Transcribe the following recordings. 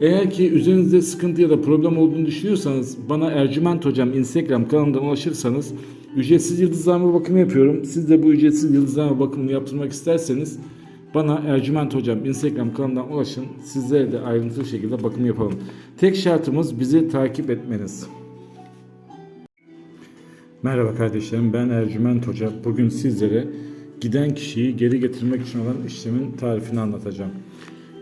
Eğer ki üzerinizde sıkıntı ya da problem olduğunu düşünüyorsanız bana Ercüment Hocam Instagram kanalından ulaşırsanız ücretsiz yıldızlama bakımı yapıyorum. Siz de bu ücretsiz yıldızlama bakımını yaptırmak isterseniz bana Ercüment Hocam Instagram kanalından ulaşın. Sizlere de ayrıntılı şekilde bakım yapalım. Tek şartımız bizi takip etmeniz. Merhaba kardeşlerim ben Ercüment Hoca. Bugün sizlere giden kişiyi geri getirmek için olan işlemin tarifini anlatacağım.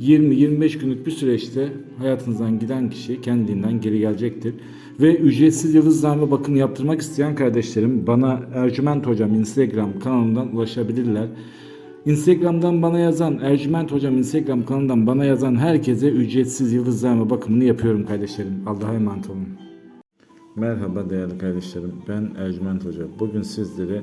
20-25 günlük bir süreçte hayatınızdan giden kişi kendiliğinden geri gelecektir. Ve ücretsiz yıldızlarla bakım yaptırmak isteyen kardeşlerim bana Ercüment Hocam Instagram kanalından ulaşabilirler. Instagram'dan bana yazan, Ercüment Hocam Instagram kanalından bana yazan herkese ücretsiz yıldızlarla bakımını yapıyorum kardeşlerim. Allah'a emanet olun. Merhaba değerli kardeşlerim. Ben Ercüment Hoca. Bugün sizlere